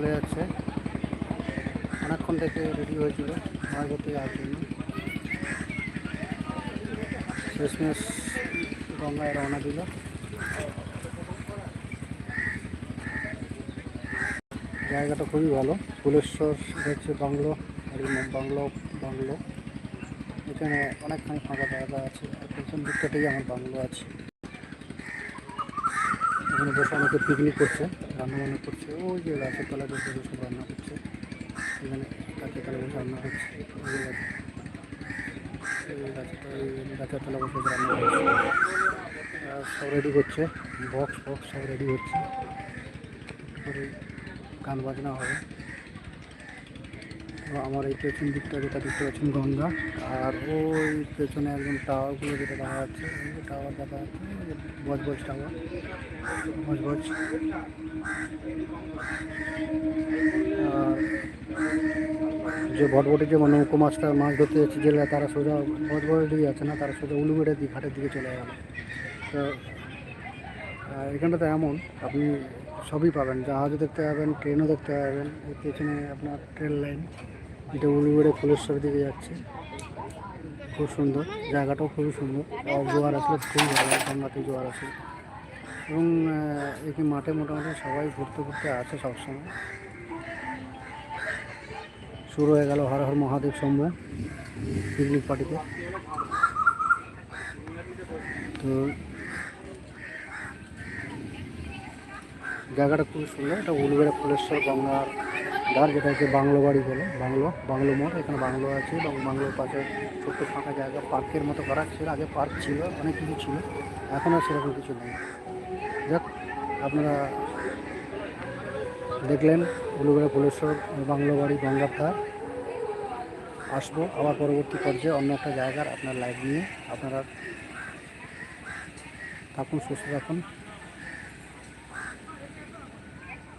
চলে যাচ্ছে। অনেকক্ষণ থেকে রেডি হয়েছিল ধরতে যাওয়ার জন্য। শেষমেশ গঙ্গায় রওনা দিল। জায়গাটা খুবই ভালো। ফুলেশ্বর দেখছে বাংলো আর বাংলো বাংলো। এখানে অনেকখানি ফাঁকা জায়গা আছে। আর পেছন দিকটাতেই আমার বাংলো আছে। এখানে বসে অনেকে পিকনিক করছে রান্না বান্না করছে, ওই যে গাছের তলায় বসে বসে রান্না করছে। এখানে গাছের তলায় বসে রান্না করছে গাছের তলায় বসে রান্না করছে। সব রেডি করছে বক্স বক্স সব রেডি হচ্ছে। গান বাজনা হবে। আমার এই পেছন দিকটা যেটা দেখতে পাচ্ছেন গঙ্গা, আর ওই পেছনে একদম টাওয়ারগুলো যেটা দেখা যাচ্ছে টাওয়ার দেখা যাচ্ছে বজবজ টাওয়ার বজবজ। আর যে ভটভটে যে নৌকো মাছটা, মাছ ধরতে যাচ্ছে জেলে তারা সোজা বজবজের দিকে যাচ্ছে না, তারা সোজা উলুবেটের দিকে ঘাটের দিকে চলে গেল। তো এখানটাতে এমন, আপনি সবই পাবেন, জাহাজও দেখতে পাবেন, ট্রেনও দেখতে পাবেন পেছনে আপনার ট্রেন লাইন যেটা উলুবেড়ে ফুলেশ্বর দিকে যাচ্ছে। খুব সুন্দর। জায়গাটাও খুবই সুন্দর। জোয়ার আসলে খুবই ভালো গঙ্গাতে জোয়ার আসে এবং এই মাঠে মোটামুটি সবাই ঘুরতে ঘুরতে আছে সবসময়। শুরু হয়ে গেল হর হর মহাদেব শম্ভু পিকনিক পার্টিতে তো জায়গাটা খুবই সুন্দর। এটা উলুবেড়া ফুলেশ্বর গঙ্গার ধার যেটা হচ্ছে বাংলো বাড়ি বলে, বাংলো বাংলো মোড়, এখানে বাংলো আছে এবং বাংলোর পাশে ছোট্ট ফাঁকা জায়গা, পার্কের মতো করা ছিল, আগে পার্ক ছিল, অনেক কিছু ছিল, এখন আর সেরকম কিছু নেই। যাক, আপনারা দেখলেন উলুবেড়া ফুলেশ্বর বাংলো বাড়ি গঙ্গার ধার আসব আবার পরবর্তী পর্যায়ে অন্য একটা জায়গার আপনার লাইভ নিয়ে। আপনারা থাকুন, সুস্থ থাকুন।